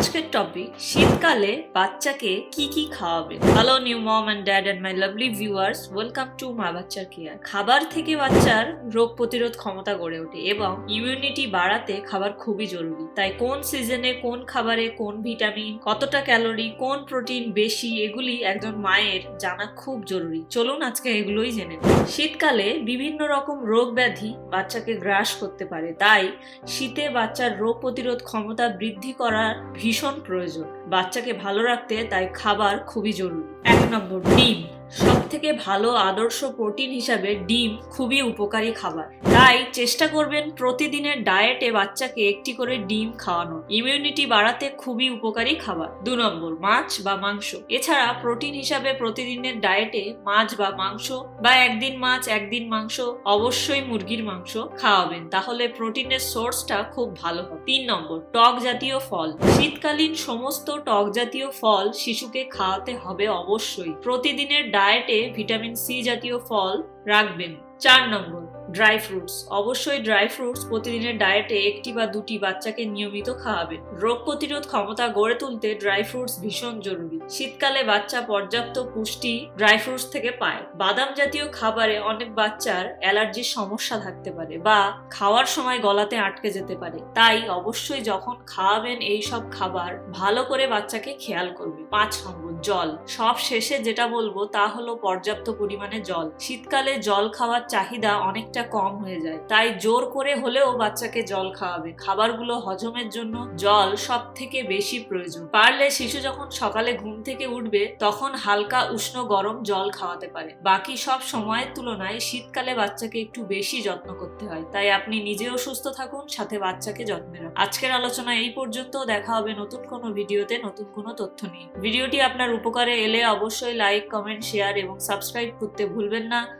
আজকের টপিক শীতকালে বাচ্চাকে কি কি খাওয়াবে? Hello new mom and dad and my lovely viewers welcome to মা বাচ্চার কেয়ার খাবার থেকে বাচ্চার রোগ প্রতিরোধ ক্ষমতা গড়ে ওঠে এবং ইমিউনিটি বাড়াতে খাবার খুবই জরুরি। তাই কোন সিজনে কোন খাবারে, কোন ভিটামিন কতটা ক্যালোরি কোন প্রোটিন বেশি, এগুলি একজন মায়ের জানা খুব জরুরি। চলুন আজকে এগুলোই জেনে। শীতকালে বিভিন্ন রকম রোগ ব্যাধি বাচ্চাকে গ্রাস করতে পারে। তাই শীতে বাচ্চার রোগ প্রতিরোধ ক্ষমতা বৃদ্ধি করার ভীষণ প্রয়োজন। বাচ্চাকে ভালো রাখতে তাই খাবার খুবই জরুরি। এক নম্বর, ডিম। সব থেকে ভালো আদর্শ প্রোটিন হিসাবে ডিম খুবই উপকারী খাবার। তাই চেষ্টা করবেন প্রতিদিনের ডায়েটে বাচ্চাকে একটি করে ডিম খাওয়ানো। ইমিউনিটি বাড়াতে খুবই উপকারী খাবার। দু নম্বর, মাছ বা মাংস। এছাড়া প্রোটিন হিসাবে প্রতিদিনের ডায়েটে মাছ বা মাংস বা একদিন মাছ, একদিন মাংস, অবশ্যই মুরগির মাংস খাওয়াবেন। তাহলে প্রোটিনের সোর্সটা খুব ভালো হবে। তিন নম্বর, টক জাতীয় ফল। শীতকালীন সমস্ত টক জাতীয় ফল শিশুকে খাওয়াতে হবে অবশ্যই। প্রতিদিনের ডায়েটে ভিটামিন সি জাতীয় ফল রাখবেন। চার নম্বর ড্রাই ফ্রুটস অবশ্যই ড্রাই ফ্রুটস প্রতিদিনের ডায়েটে একটি বা দুটি বাচ্চাকে নিয়মিত খাওয়াবেন। রোগ প্রতিরোধ ক্ষমতা গড়ে তুলতে ড্রাই ফ্রুটস ভীষণ জরুরি। শীতকালে বাচ্চা পর্যাপ্ত পুষ্টি ড্রাই ফ্রুটস থেকে পায়। বাদাম জাতীয় খাবারে অনেক বাচ্চার অ্যালার্জির সমস্যা থাকতে পারে বা খাওয়ার সময় গলাতে আটকে যেতে পারে। তাই অবশ্যই যখন খাওয়াবেন এই সব খাবার, ভালো করে বাচ্চাকে খেয়াল করবে পাঁচ নম্বর, জল। সব শেষে যেটা বলব তা হলো পর্যাপ্ত পরিমাণে জল। শীতকালে জল খাওয়ার চাহিদা অনেকটা কম হয়ে যায়। তাই জোর করে হলেও বাচ্চাকে জল খাওয়াবে। খাবারগুলো হজমের জন্য জল সব থেকে বেশি প্রয়োজন। পারলে শিশু যখন সকালে ঘুম থেকে উঠবে, তখন হালকা উষ্ণ গরম জল খাওয়াতে পারে। বাকি সব সময়ের তুলনায় শীতকালে বাচ্চাকে একটু বেশি যত্ন করতে হয়। তাই আপনি নিজেও সুস্থ থাকুন, সাথে বাচ্চাকে যত্নে রাখুন। আজকের আলোচনা এই পর্যন্ত। দেখা হবে নতুন কোনো ভিডিওতে নতুন কোনো তথ্য নিয়ে। ভিডিওটি আপনার উপকারে এলে অবশ্যই লাইক, কমেন্ট, শেয়ার এবং সাবস্ক্রাইব করতে ভুলবেন না।